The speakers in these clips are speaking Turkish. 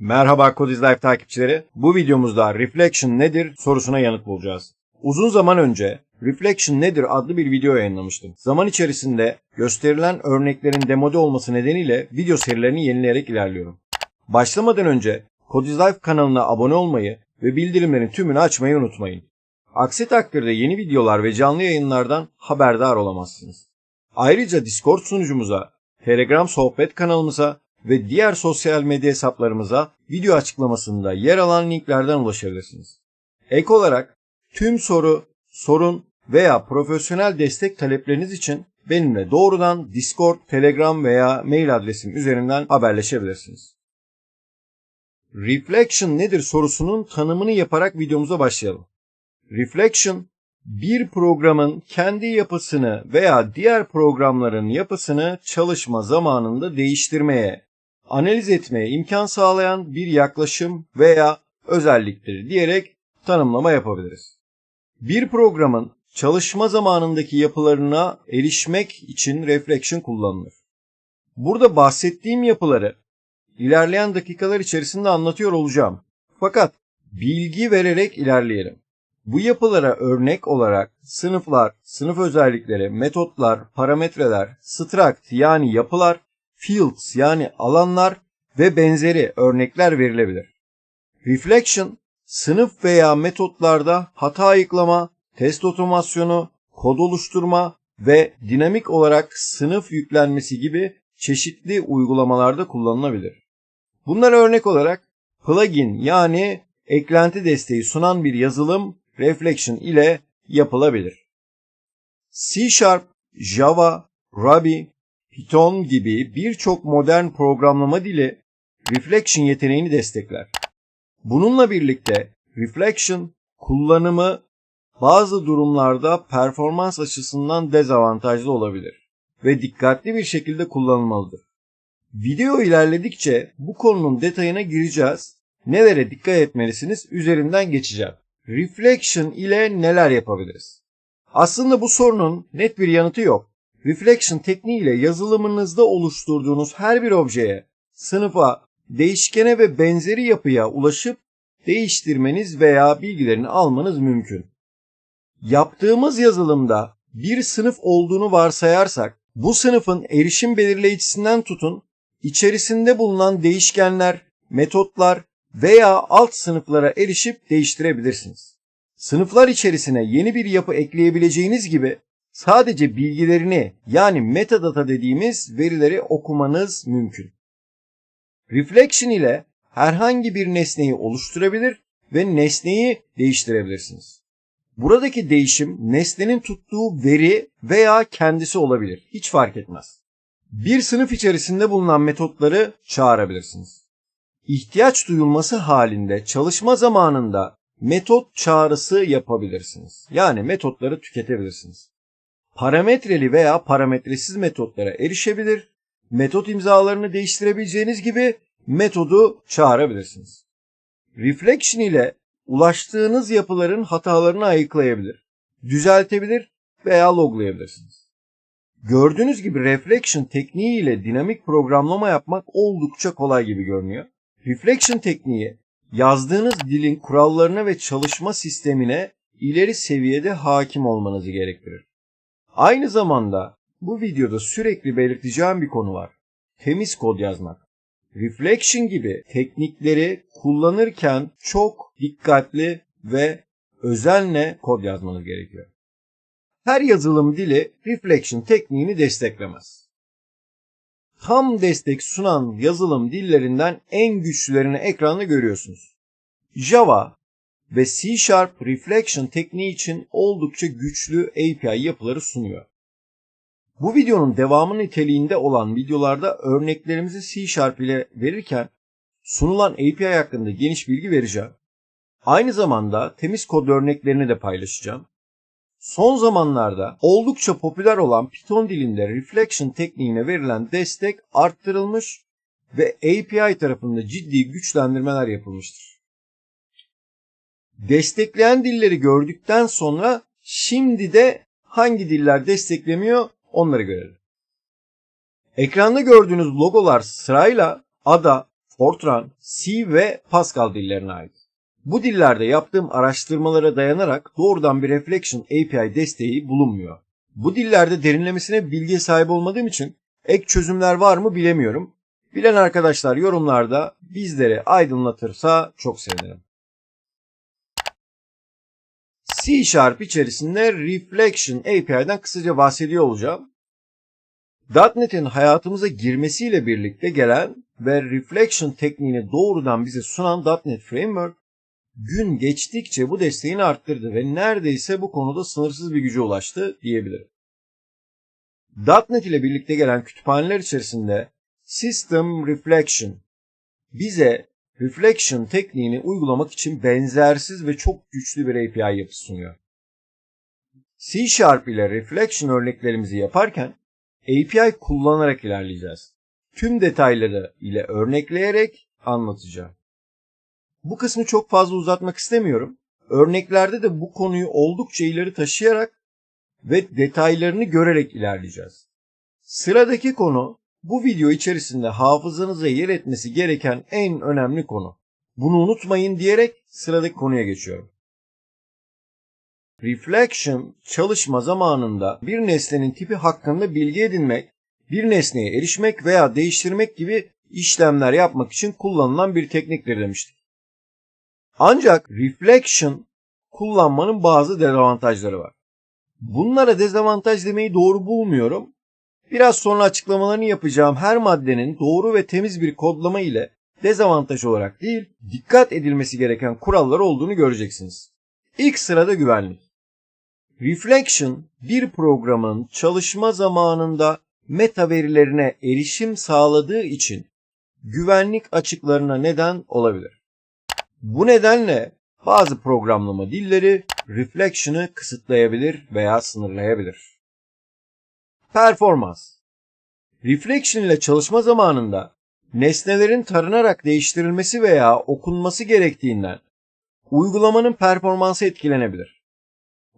Merhaba Codiz Life takipçileri. Bu videomuzda Reflection nedir sorusuna yanıt bulacağız. Uzun zaman önce Reflection nedir adlı bir video yayınlamıştım. Zaman içerisinde gösterilen örneklerin demode olması nedeniyle video serilerini yenileyerek ilerliyorum. Başlamadan önce Codiz Life kanalına abone olmayı ve bildirimlerin tümünü açmayı unutmayın. Aksi takdirde yeni videolar ve canlı yayınlardan haberdar olamazsınız. Ayrıca Discord sunucumuza, Telegram sohbet kanalımıza ve diğer sosyal medya hesaplarımıza video açıklamasında yer alan linklerden ulaşabilirsiniz. Ek olarak tüm soru, sorun veya profesyonel destek talepleriniz için benimle doğrudan Discord, Telegram veya mail adresim üzerinden haberleşebilirsiniz. Reflection nedir sorusunun tanımını yaparak videomuza başlayalım. Reflection, bir programın kendi yapısını veya diğer programların yapısını çalışma zamanında değiştirmeye, analiz etmeye imkan sağlayan bir yaklaşım veya özelliktir diyerek tanımlama yapabiliriz. Bir programın çalışma zamanındaki yapılarına erişmek için reflection kullanılır. Burada bahsettiğim yapıları ilerleyen dakikalar içerisinde anlatıyor olacağım. Fakat bilgi vererek ilerleyelim. Bu yapılara örnek olarak sınıflar, sınıf özellikleri, metotlar, parametreler, struct yani yapılar, fields yani alanlar ve benzeri örnekler verilebilir. Reflection, sınıf veya metotlarda hata ayıklama, test otomasyonu, kod oluşturma ve dinamik olarak sınıf yüklenmesi gibi çeşitli uygulamalarda kullanılabilir. Bunlar örnek olarak plugin yani eklenti desteği sunan bir yazılım Reflection ile yapılabilir. C Sharp, Java, Ruby, Python gibi birçok modern programlama dili Reflection yeteneğini destekler. Bununla birlikte Reflection kullanımı bazı durumlarda performans açısından dezavantajlı olabilir ve dikkatli bir şekilde kullanılmalıdır. Video ilerledikçe bu konunun detayına gireceğiz. Nelere dikkat etmelisiniz üzerinden geçeceğim. Reflection ile neler yapabiliriz? Aslında bu sorunun net bir yanıtı yok. Reflection tekniğiyle yazılımınızda oluşturduğunuz her bir objeye, sınıfa, değişkene ve benzeri yapıya ulaşıp değiştirmeniz veya bilgilerini almanız mümkün. Yaptığımız yazılımda bir sınıf olduğunu varsayarsak, bu sınıfın erişim belirleyicisinden tutun, içerisinde bulunan değişkenler, metotlar veya alt sınıflara erişip değiştirebilirsiniz. Sınıflar içerisine yeni bir yapı ekleyebileceğiniz gibi sadece bilgilerini yani metadata dediğimiz verileri okumanız mümkün. Reflection ile herhangi bir nesneyi oluşturabilir ve nesneyi değiştirebilirsiniz. Buradaki değişim nesnenin tuttuğu veri veya kendisi olabilir. Hiç fark etmez. Bir sınıf içerisinde bulunan metotları çağırabilirsiniz. İhtiyaç duyulması halinde çalışma zamanında metot çağrısı yapabilirsiniz. Yani metotları tüketebilirsiniz. Parametreli veya parametresiz metotlara erişebilir, metot imzalarını değiştirebileceğiniz gibi metodu çağırabilirsiniz. Reflection ile ulaştığınız yapıların hatalarını ayıklayabilir, düzeltebilir veya loglayabilirsiniz. Gördüğünüz gibi Reflection tekniği ile dinamik programlama yapmak oldukça kolay gibi görünüyor. Reflection tekniği yazdığınız dilin kurallarına ve çalışma sistemine ileri seviyede hakim olmanızı gerektirir. Aynı zamanda bu videoda sürekli belirteceğim bir konu var. Temiz kod yazmak. Reflection gibi teknikleri kullanırken çok dikkatli ve özenle kod yazmanız gerekiyor. Her yazılım dili Reflection tekniğini desteklemez. Tam destek sunan yazılım dillerinden en güçlülerini ekranda görüyorsunuz. Java ve C Sharp Reflection tekniği için oldukça güçlü API yapıları sunuyor. Bu videonun devamı niteliğinde olan videolarda örneklerimizi C Sharp ile verirken sunulan API hakkında geniş bilgi vereceğim. Aynı zamanda temiz kod örneklerini de paylaşacağım. Son zamanlarda oldukça popüler olan Python dilinde Reflection tekniğine verilen destek arttırılmış ve API tarafında ciddi güçlendirmeler yapılmıştır. Destekleyen dilleri gördükten sonra şimdi de hangi diller desteklemiyor onları görelim. Ekranda gördüğünüz logolar sırayla Ada, Fortran, C ve Pascal dillerine ait. Bu dillerde yaptığım araştırmalara dayanarak doğrudan bir Reflection API desteği bulunmuyor. Bu dillerde derinlemesine bilgi sahibi olmadığım için ek çözümler var mı bilemiyorum. Bilen arkadaşlar yorumlarda bizleri aydınlatırsa çok sevinirim. C Sharp içerisinde Reflection API'den kısaca bahsediyor olacağım. .NET'in hayatımıza girmesiyle birlikte gelen ve Reflection tekniğini doğrudan bize sunan .NET Framework gün geçtikçe bu desteğini arttırdı ve neredeyse bu konuda sınırsız bir güce ulaştı diyebilirim. .NET ile birlikte gelen kütüphaneler içerisinde System Reflection bize Reflection tekniğini uygulamak için benzersiz ve çok güçlü bir API yapısı sunuyor. C Sharp ile Reflection örneklerimizi yaparken API kullanarak ilerleyeceğiz. Tüm detayları ile örnekleyerek anlatacağım. Bu kısmı çok fazla uzatmak istemiyorum. Örneklerde de bu konuyu oldukça ileri taşıyarak ve detaylarını görerek ilerleyeceğiz. Sıradaki konu bu video içerisinde hafızanıza yer etmesi gereken en önemli konu. Bunu unutmayın diyerek sıradaki konuya geçiyorum. Reflection çalışma zamanında bir nesnenin tipi hakkında bilgi edinmek, bir nesneye erişmek veya değiştirmek gibi işlemler yapmak için kullanılan bir tekniktir demiştik. Ancak reflection kullanmanın bazı dezavantajları var. Bunlara dezavantaj demeyi doğru bulmuyorum. Biraz sonra açıklamalarını yapacağım her maddenin doğru ve temiz bir kodlama ile dezavantaj olarak değil, dikkat edilmesi gereken kurallar olduğunu göreceksiniz. İlk sırada güvenlik. Reflection bir programın çalışma zamanında meta verilerine erişim sağladığı için güvenlik açıklarına neden olabilir. Bu nedenle bazı programlama dilleri Reflection'ı kısıtlayabilir veya sınırlayabilir. Performans Reflection ile çalışma zamanında nesnelerin tarınarak değiştirilmesi veya okunması gerektiğinden uygulamanın performansı etkilenebilir.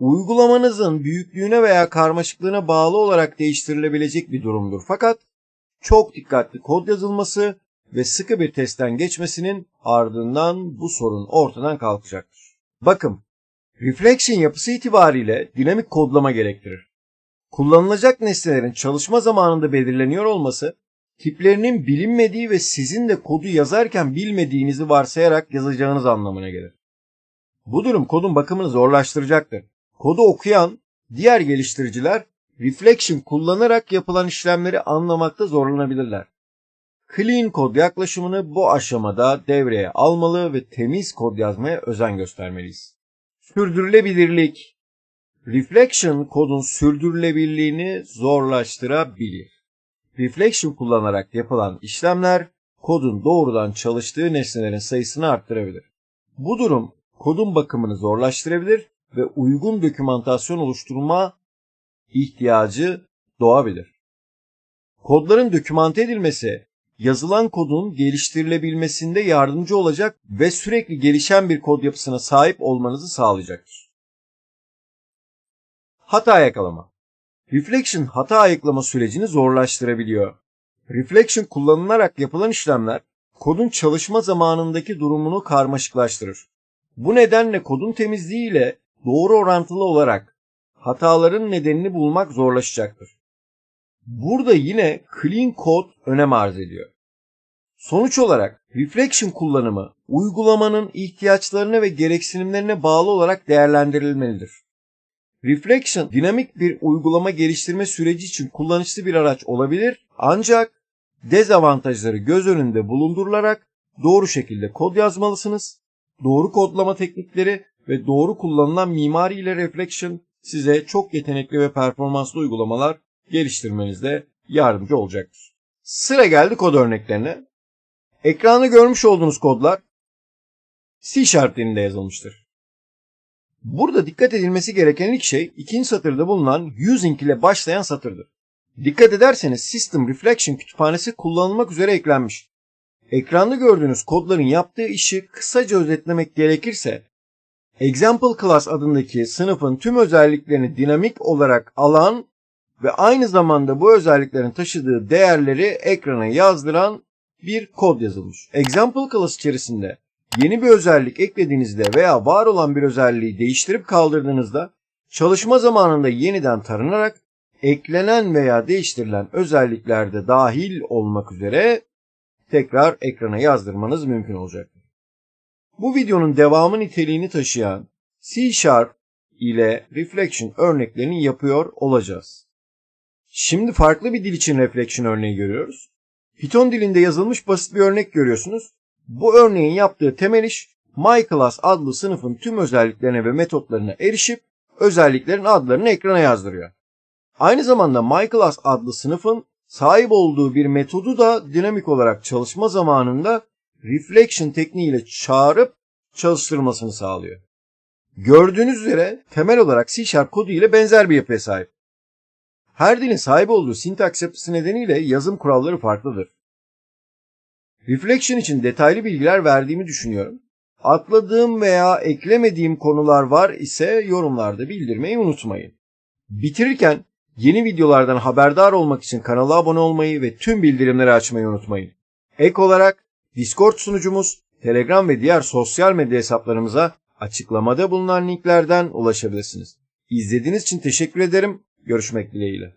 Uygulamanızın büyüklüğüne veya karmaşıklığına bağlı olarak değiştirilebilecek bir durumdur. Fakat çok dikkatli kod yazılması ve sıkı bir testten geçmesinin ardından bu sorun ortadan kalkacaktır. Bakın, Reflection yapısı itibariyle dinamik kodlama gerektirir. Kullanılacak nesnelerin çalışma zamanında belirleniyor olması, tiplerinin bilinmediği ve sizin de kodu yazarken bilmediğinizi varsayarak yazacağınız anlamına gelir. Bu durum kodun bakımını zorlaştıracaktır. Kodu okuyan diğer geliştiriciler Reflection kullanarak yapılan işlemleri anlamakta zorlanabilirler. Clean kod yaklaşımını bu aşamada devreye almalı ve temiz kod yazmaya özen göstermeliyiz. Sürdürülebilirlik Reflection kodun sürdürülebilirliğini zorlaştırabilir. Reflection kullanarak yapılan işlemler kodun doğrudan çalıştığı nesnelerin sayısını arttırabilir. Bu durum kodun bakımını zorlaştırabilir ve uygun dokümantasyon oluşturma ihtiyacı doğabilir. Kodların dokümante edilmesi yazılan kodun geliştirilebilmesinde yardımcı olacak ve sürekli gelişen bir kod yapısına sahip olmanızı sağlayacaktır. Hata yakalama Reflection hata ayıklama sürecini zorlaştırabiliyor. Reflection kullanılarak yapılan işlemler kodun çalışma zamanındaki durumunu karmaşıklaştırır. Bu nedenle kodun temizliği ile doğru orantılı olarak hataların nedenini bulmak zorlaşacaktır. Burada yine clean code önem arz ediyor. Sonuç olarak reflection kullanımı uygulamanın ihtiyaçlarına ve gereksinimlerine bağlı olarak değerlendirilmelidir. Reflection dinamik bir uygulama geliştirme süreci için kullanışlı bir araç olabilir ancak dezavantajları göz önünde bulundurularak doğru şekilde kod yazmalısınız. Doğru kodlama teknikleri ve doğru kullanılan mimari ile Reflection size çok yetenekli ve performanslı uygulamalar geliştirmenizde yardımcı olacaktır. Sıra geldi kod örneklerine. Ekranda görmüş olduğunuz kodlar C Sharp dilinde yazılmıştır. Burada dikkat edilmesi gereken ilk şey ikinci satırda bulunan using ile başlayan satırdır. Dikkat ederseniz System Reflection kütüphanesi kullanılmak üzere eklenmiş. Ekranda gördüğünüz kodların yaptığı işi kısaca özetlemek gerekirse Example Class adındaki sınıfın tüm özelliklerini dinamik olarak alan ve aynı zamanda bu özelliklerin taşıdığı değerleri ekrana yazdıran bir kod yazılmış. Example class içerisinde yeni bir özellik eklediğinizde veya var olan bir özelliği değiştirip kaldırdığınızda çalışma zamanında yeniden taranarak eklenen veya değiştirilen özellikler de dahil olmak üzere tekrar ekrana yazdırmanız mümkün olacaktır. Bu videonun devamı niteliğini taşıyan C Sharp ile Reflection örneklerini yapıyor olacağız. Şimdi farklı bir dil için Reflection örneği görüyoruz. Python dilinde yazılmış basit bir örnek görüyorsunuz. Bu örneğin yaptığı temel iş MyClass adlı sınıfın tüm özelliklerine ve metotlarına erişip özelliklerin adlarını ekrana yazdırıyor. Aynı zamanda MyClass adlı sınıfın sahip olduğu bir metodu da dinamik olarak çalışma zamanında reflection tekniğiyle çağırıp çalıştırmasını sağlıyor. Gördüğünüz üzere temel olarak C kodu ile benzer bir yapıya sahip. Her dilin sahip olduğu sintaks yapısı nedeniyle yazım kuralları farklıdır. Reflection için detaylı bilgiler verdiğimi düşünüyorum. Atladığım veya eklemediğim konular var ise yorumlarda bildirmeyi unutmayın. Bitirirken yeni videolardan haberdar olmak için kanala abone olmayı ve tüm bildirimleri açmayı unutmayın. Ek olarak Discord sunucumuz, Telegram ve diğer sosyal medya hesaplarımıza açıklamada bulunan linklerden ulaşabilirsiniz. İzlediğiniz için teşekkür ederim. Görüşmek dileğiyle.